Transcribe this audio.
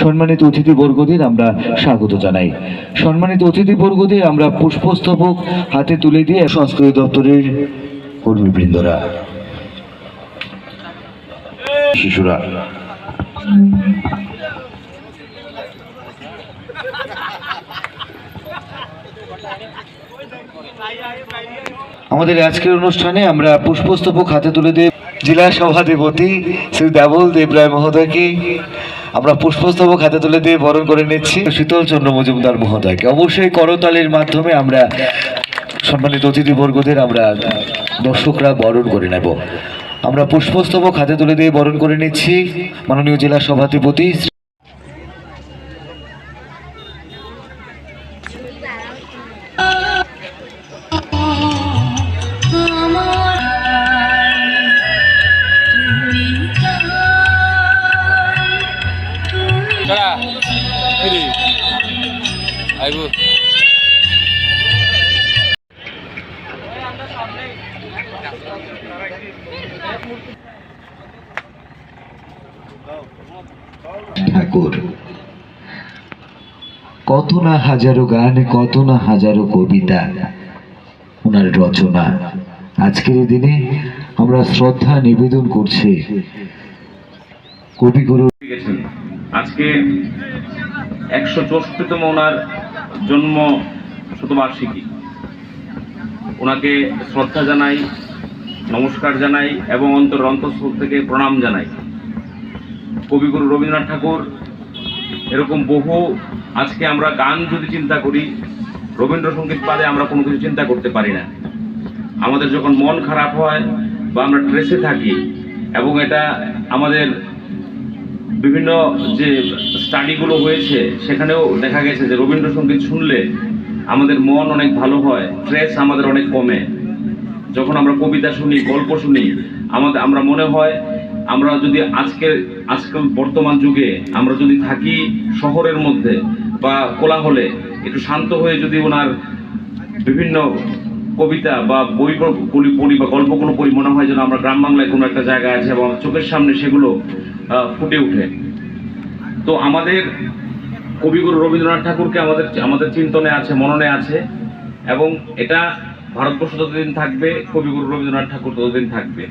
সম্মানিত অতিথিবর্গদের আমরা স্বাগত জানাই। সম্মানিত অতিথিবর্গদের আমরা পুষ্পস্তবক হাতে তুলে দিয়ে সংস্কৃতি দপ্তরের শিশুরা। আমাদের আজকের অনুষ্ঠানে আমরা পুষ্পস্তবক হাতে তুলে দিয়ে জেলা সভাধিপতি শ্রী দেবল দেবরায় মহোদয়কে আমরা পুষ্পস্তবক হাতে তুলে দিয়ে বরণ করে নিচ্ছি। শীতল চন্দ্র মজুমদার মহোদয়কে। অবশ্যই করতালের মাধ্যমে আমরা সম্মানিত অতিথিবর্গদের, আমরা দর্শকরা বরণ করে নেব। আমরা পুষ্পস্তবক হাতে তুলে দিয়ে বরণ করে নিচ্ছি মাননীয় জেলা সভাধিপতি ঠাকুর, কত না হাজারো গান, কত না হাজারো কবিতা ওনার রচনা। আজকের দিনে আমরা শ্রদ্ধা নিবেদন করছি কবিগুরু আজকে একশো চৌষট্টিতম ওনার জন্ম শতবার্ষিকী। ওনাকে শ্রদ্ধা জানাই নমস্কার জানাই এবং অন্তর অন্তঃস্থল থেকে প্রণাম জানাই। কবিগুরু রবীন্দ্রনাথ ঠাকুর, এরকম বহু আজকে আমরা গান যদি চিন্তা করি, রবীন্দ্রসঙ্গীত বাদে আমরা কোনো কিছু চিন্তা করতে পারি না। আমাদের যখন মন খারাপ হয় বা আমরা ট্রেসে থাকি এবং এটা আমাদের বিভিন্ন যে স্টাডিগুলো হয়েছে, সেখানেও দেখা গেছে যে রবীন্দ্রসঙ্গীত শুনলে আমাদের মন অনেক ভালো হয় স্ট্রেস আমাদের অনেক কমে। যখন আমরা কবিতা শুনি, গল্প শুনি, আমাদের, আমরা মনে হয় আমরা যদি আজকের আজকাল বর্তমান যুগে আমরা যদি থাকি শহরের মধ্যে বা কোলাহলে, একটু শান্ত হয়ে যদি ওনার বিভিন্ন কবিতা বা বই পড়ি পড়ি বা গল্পগুলো পড়ি মনে হয় যেন আমরা গ্রাম বাংলায় কোনো একটা জায়গা আছে এবং চোখের সামনে সেগুলো ফুটে ওঠে। তো আমাদের কবিগুরু রবীন্দ্রনাথ ঠাকুরকে আমাদের আমাদের চিন্তনে আছে, মননে আছে এবং এটা ভারতবর্ষ ততদিন থাকবে কবিগুরু রবীন্দ্রনাথ ঠাকুর ততদিন থাকবে।